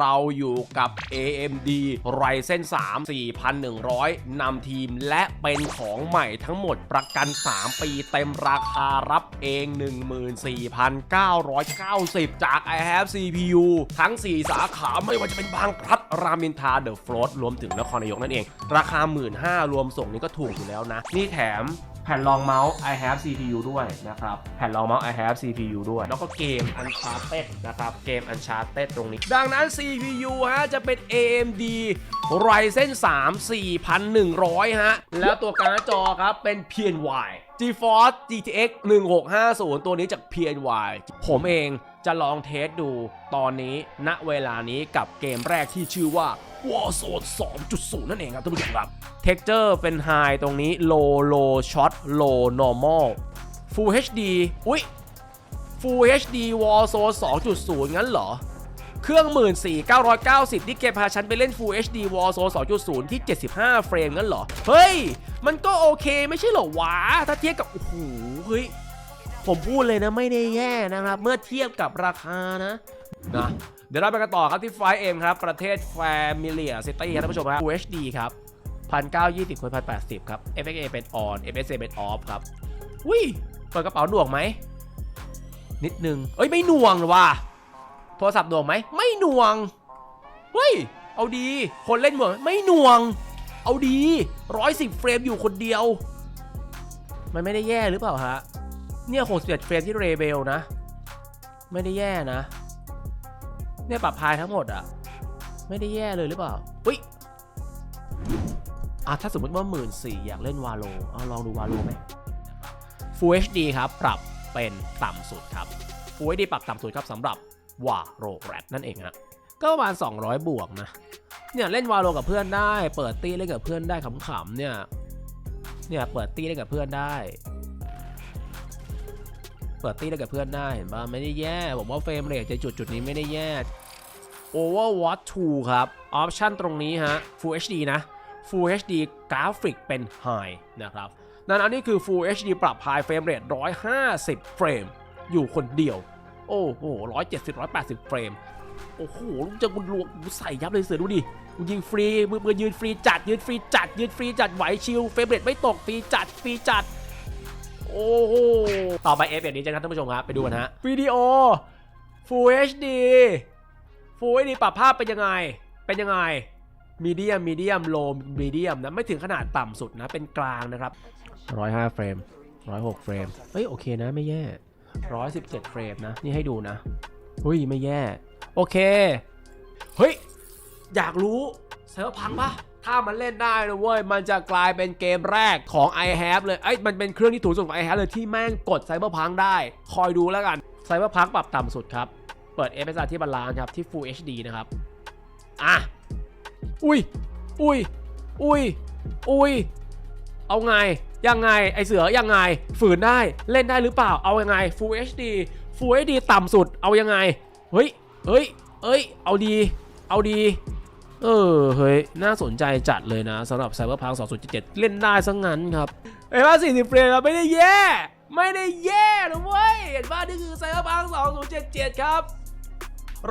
เราอยู่กับ AMD Ryzen 3 4100 นำทีมและเป็นของใหม่ทั้งหมดประกัน 3 ปีเต็มราคารับเอง 14,990 จาก I have CPU ทั้ง 4 สาขาไม่ว่าจะเป็นบางพลัดรามินทาเดอะฟลอตรวมถึงนครนายกนั่นเอง ราคา 15,000รวมส่งนี่ก็ถูกอยู่แล้วนะ นี่แถม แผ่นรองเมาส์ I have CPU ด้วยนะครับแผ่นรองเมาส์ I have CPU ด้วย แล้วก็เกม Uncharted นะครับเกม Uncharted ตรงนี้ ดังนั้น CPU ฮะจะเป็น AMD Ryzen 3 4100 ฮะ แล้วตัวการ์ดจอครับเป็น PNY GeForce GTX 1650 ตัวนี้จาก PNY ผมเอง จะลองเทสดูตอนนี้ณเวลานี้กับเกมแรกที่ชื่อว่า Warzone 2.0 นั่นเองครับท่านผู้ชมครับ Texture เป็น High ตรงนี้ Low Low Shot Low Normal Full HD อุ๊ย Full HD Warzone 2.0 งั้นเหรอ เครื่อง 14990 ที่เกมพาฉันไปเล่น Full HD Warzone 2.0 ที่ 75 เฟรมงั้นเหรอ เฮ้ย มันก็โอเคไม่ใช่เหรอวะ ถ้าเทียบกับ โอ้โห เฮ้ย ผมพูดเลยนะไม่ได้แย่นะครับ เมื่อเทียบกับราคานะนะเดี๋ยวเราไปกันต่อครับที่ไฟเอ็มครับ ประเทศแฟมิเลียซิตี้ครับท่านผู้ชมครับ UHD ครับ1920คูณ1080 ครับ FXA เป็น on FSA เป็น off ครับวิเปิดกระเป๋าหน่วงไหม นิดนึง เอ้ย ไม่หน่วงหรอว่ะโทรศัพท์หน่วงไหม ไม่หน่วง เฮ้ย เอาดี คนเล่นหน่วง ไม่หน่วง เอาดี 110 เฟรมอยู่คนเดียว มันไม่ได้แย่หรือเปล่าฮะ เนี่ย61เฟรมที่เรเบลนะ ไม่ได้แย่นะ เนี่ยปรับพายทั้งหมดอะไม่ได้แย่เลยหรือเปล่าอุ้ยอะถ้าสมมติว่าหมื่นสี่อยากเล่นวาโลเอาลองดูวาโลไหม Full HD ครับ ปรับเป็นต่ำสุดครับ Full HD ปรับต่ำสุดครับสำหรับวาโรแรดนั่นเองฮะก็ประมาณ 200 บวกนะ เนี่ยเล่นวาโลกับเพื่อนได้ เปิดตีเล่นกับเพื่อนได้ขำๆเนี่ย เนี่ยเปิดตีเล่นกับเพื่อนได้ เปิดตี้เล่นกับเพื่อนได้เห็นปะไม่ได้แย่ผมว่าเฟรมเรทในจุดจุดนี้ไม่ได้แย่ Overwatch 2 ครับ ออปชันตรงนี้ฮะ Full HD นะ Full HD กราฟิกเป็น High นะครับนั่นอันนี้คือ Full HD ปรับ High Frame Rate 150 เฟรม อยู่คนเดียว โอ้โห 170 180 เฟรม โอ้โห ลูกจะกุลวงใส่ยับเลยเสือดูดิกูยิงฟรีมือมือยืนฟรีจัดยืนฟรีจัดยืนฟรีจัดไหวชิลเฟรมเรทไม่ตกฟรีจัดฟรีจัด โอ้โหต่อไป F แบบนี้จะครับท่านผู้ชมครับไปดูกันฮะวิดีโอ Full HD Full HD ปรับภาพเป็นยังไง เป็นยังไงมีเดียมมีเดียมโลมีเดียมนะไม่ถึงขนาดต่ำสุดนะเป็นกลางนะครับ105เฟรม106เฟรมเฮ้ยโอเคนะไม่แย่117เฟรมนะ นี่ให้ดูนะเฮ้ยไม่แย่ โอเค เฮ้ย อยากรู้เซิร์ฟพังปะ ถ้ามันเล่นได้นะเว้ย มันจะกลายเป็นเกมแรกของ i h a v e เลยเอ้ยมันเป็นเครื่องที่ถูกสุดของ i h a v e เลยที่แม่งกดไซเบอร์พังได้ คอยดูแล้วกันไซเบอร์พังปรับต่ำสุดครับ เปิด FSR ที่บาลานซ์ครับ ที่ Full HD นะครับ อะ อุ้ย อุ้ย อุ้ย อุ้ย เอาไง ยังไง ไอเสือยังไง ฝืนได้เล่นได้หรือเปล่า เอายังไง Full HD Full HD ต่ำสุด เอายังไง เฮ้ย เฮ้ย เอ้ย เอาดี เอาดี เออ เฮ้ย น่าสนใจจัดเลยนะสำหรับ Cyberpunk 2077 เล่นได้ซะงั้นครับเห็นว่า40เฟรมครับไม่ได้แย่ ไม่ได้แย่นะเว้ย เห็นว่านี่คือ Cyberpunk 2077 ครับ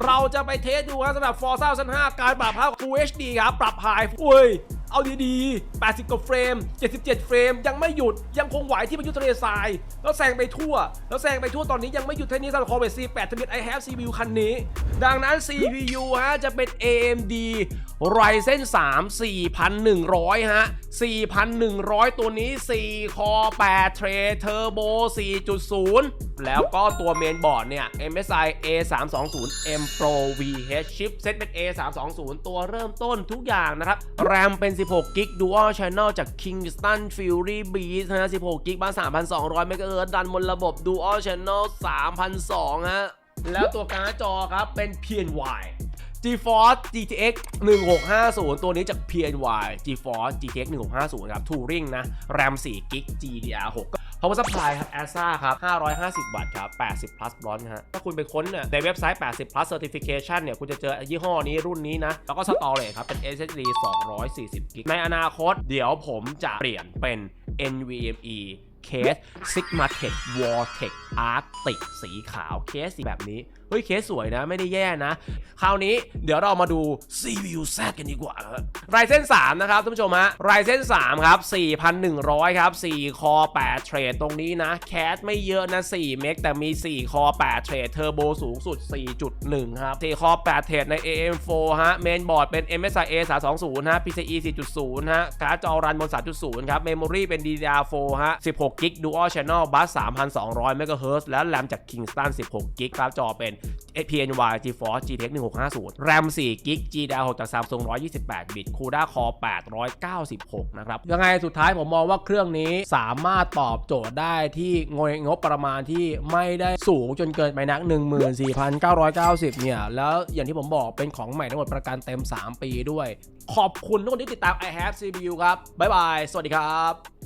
เราจะไปเทสดูครับสำหรับ Forza 5 การปรับภาพ Full HD ครับ ปรับไฮเว้ย เอาดีๆ 80 กว่าเฟรม 77 เฟรม ยังไม่หยุด ยังคงไหวที่พายุทะเลทราย แล้วแซงไปทั่ว แล้วแซงไปทั่วตอนนี้ยังไม่หยุดเท่านี้สำหรับ Corvette C8 ทะเบียน I have CPU คันนี้ ดังนั้น CPU ฮะจะเป็น AMD Ryzen 3 4100 ฮะ 4100 ตัวนี้4 Core 8 Tray Turbo 4.0แล้วก็ตัวเมนบอร์ดเนี่ย MSI A320M Pro VH chip เซตเป็น A320 ตัวเริ่มต้นทุกอย่างนะครับ RAM เป็น 16 g b Dual Channel จาก Kingston Fury Beast นะ 16 g b บ้าน3,200 MHz ดันบนระบบ Dual Channel 3,200ฮะ แล้วตัวการ์ดจอครับเป็น PNY GeForce GTX 1650 ตัวนี้จาก PNY GeForce GTX 1650 ครับ Touring นะ RAM 4 g b GDDR6 Power Supply ครับ ASA ครับ 550 วัตต์ครับ 80 plus ร้อนฮะถ้าคุณไปค้นน่ยในเว็บไซต์ 80 plus certification เนี่ย คุณจะเจอยี่ห้อนี้รุ่นนี้นะ แล้วก็สตอเรจครับ เป็น SSD 240 กิกในอนาคต เดี๋ยวผมจะเปลี่ยนเป็น NVMe เคส Sigma Tech Vortex Arctic สีขาวเคสแบบนี้ ฮ้ยเคสสวยนะไม่ได้แย่นะ คราวนี้เดี๋ยวเรามาดู CPU Z กันดีกว่าไรเซน3นะครับท่านผู้ชมฮะไรเซน3ครับ4,100 ครับ 4 คอ 8 เทรดตรงนี้นะ แคสไม่เยอะนะ 4 เมกแต่มี 4 คอ 8 เทรดเทอร์โบสูงสุด 4.1 ครับ 4 คอ 8 เทรดใน AM4 ฮะเมนบอร์ดเป็น MSI A 320 ฮะ PCIe 4.0 ฮะ การ์ดจอรันบน 3.0 ครับ เมมโมรีเป็น DDR4 ฮะ 16 กิก Dual Channel Bus 3,200 MHz และแรมจาก Kingston 16 กิก การ์ดจอเป็น PNY GeForce GTX 1650แรม4กิก GDDR6 จาก Samsung 128 บิต CUDA Core 896 นะครับ ยังไงสุดท้ายผมมองว่าเครื่องนี้สามารถตอบโจทย์ได้ที่งบงบประมาณที่ไม่ได้สูงจนเกินไปนัก 14,990 เนี่ย แล้วอย่างที่ผมบอกเป็นของใหม่ทั้งหมดประกันเต็ม 3 ปีด้วย ขอบคุณทุกคนที่ติดตาม i have CPU ครับ บ๊ายบาย สวัสดีครับ